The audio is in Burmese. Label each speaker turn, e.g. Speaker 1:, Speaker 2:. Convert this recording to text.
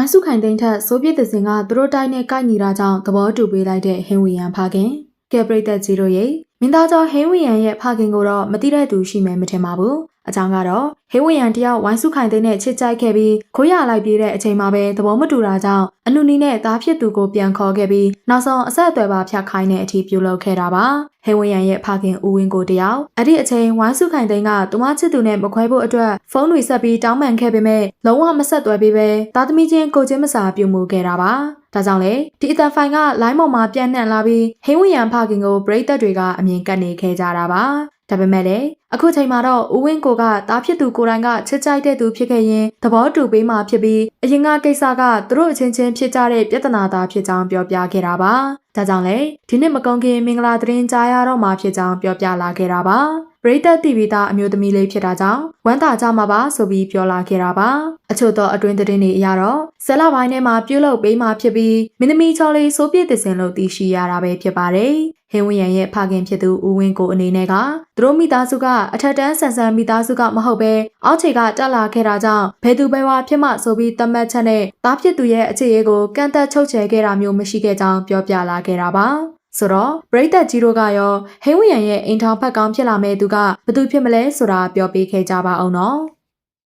Speaker 1: ဝိုင်းစုခိုင်သိန်းထက်ဆိုဗီယက်တစ်စင်ကသူတို့တိုင်းနဲ့ကိုက်ညီတာကြောင့်သဘောတူပေးလိုက်တဲ့ဟင်းဝီယန်ဖခင်ကဲပရိသတ်ကြီးတို့ရဲ့မင်းသားကျော်ဟင်းဝီယန်ရဲ့ဖခင်ကိုတော့မသိတဲ့သူရှိမယ်မထင်ပါဘူး အကြောင်းကတော့ဟင်းဝီယန်တယောက်ဝိုင်းစုခိုင်သိန်းနဲ့ချစ်ကြိုက်ခဲ့ပြီးခိုးရလိုက်ပြေးတဲ့အချိန်မှာပဲသဘောမတူတာကြောင့်အနုနီနဲ့သားဖြစ်သူကိုပြန်ခေါ်ခဲ့ပြီးနောက်ဆုံးအဆက်အသွယ်ပါဖြတ်ခိုင်းတဲ့အထိပြုလုပ်ခဲ့တာပါဟဲဝင်းရန်ရဲ့ဖခင်ဦးဝင်းကိုတယောက်အဲ့ဒီအချိန်ဝိုင်းစုခိုင်သိန်းကသူမချစ်သူနဲ့မခွဲဖို့အတွက်ဖုန်းတွေဆက်ပြီးတောင်းပန်ခဲ့ပေမဲ့လုံးဝမဆက်သွယ်ပေးပဲသားသမီးချင်းကိုချင်းမစာပြုမှုခဲ့တာပါဒါကြောင့်လေဒီအတန်ဖိုင်ကလိုင်းပေါ်မှာပြန့်နှံ့လာပြီးဟင်းဝင်းရန်ဖခင်ကိုပရိသတ်တွေကအမြင်ကပ်နေခဲ့ကြတာပါဒါပေမဲ့လည်း အခုချိန်မှာတော့ဦးဝင်းကိုကတားဖြစ်သူကိုယ်တိုင်ကချစ်ကြိုက်တဲ့သူဖြစ်ခဲ့ရင်သဘောတူပေးမှဖြစ်ပြီးအရင်ကကိစ္စကသူတို့အချင်းချင်းဖြစ်ကြတဲ့ပြဿနာသားဖြစ်ကြောင်းပြောပြခဲ့တာပါ။ဒါကြောင့်လေဒီနှစ်မကုန်ခင်မင်္ဂလာသတင်းကြားရတော့မှဖြစ်ကြောင်းပြောပြလာခဲ့တာပါ။ပရိသတ်တီဗီသားအမျိုးသမီးလေးဖြစ်တာကြောင့်ဝမ်းသာကြမှာပါဆိုပြီးပြောလာခဲ့တာပါ။အချို့သောအတွင်းသတင်းတွေအရတော့ဆယ်လပိုင်းထဲမှာပြုတ်လုပေးမှဖြစ်ပြီးမင်းသမီးချော်လေးစိုးပြည့်သစင်လို့သိရှိရတာပဲဖြစ်ပါတယ်။ ဟင်းဝင်းရန်ရဲ့ဖခင်ဖြစ်သူဦးဝင်းကိုအနေနဲ့ကသူတို့မိသားစုကအထက်တန်းဆန်ဆန်မိသားစုကမဟုတ်ပဲအောက်ခြေကတက်လာခဲ့တာကြောင့်ဘယ်သူပဲဝါဖြစ်မှဆိုပြီးသတ်မှတ်ချက်နဲ့တားဖြစ်သူရဲ့အခြေအကိုကန့်သက်ချုပ်ချယ်ခဲ့တာမျိုးမရှိခဲ့ကြောင်းပြောပြလာခဲ့တာပါဆိုတော့ပရိသတ်ကြီးတို့ကရောဟင်းဝရန်ရဲ့အိမ်ထောင်ဖက်ကောင်းဖြစ်လာမဲ့သူကဘသူဖြစ်မလဲဆိုတာပြောပြခဲ့ကြပါအောင်နော်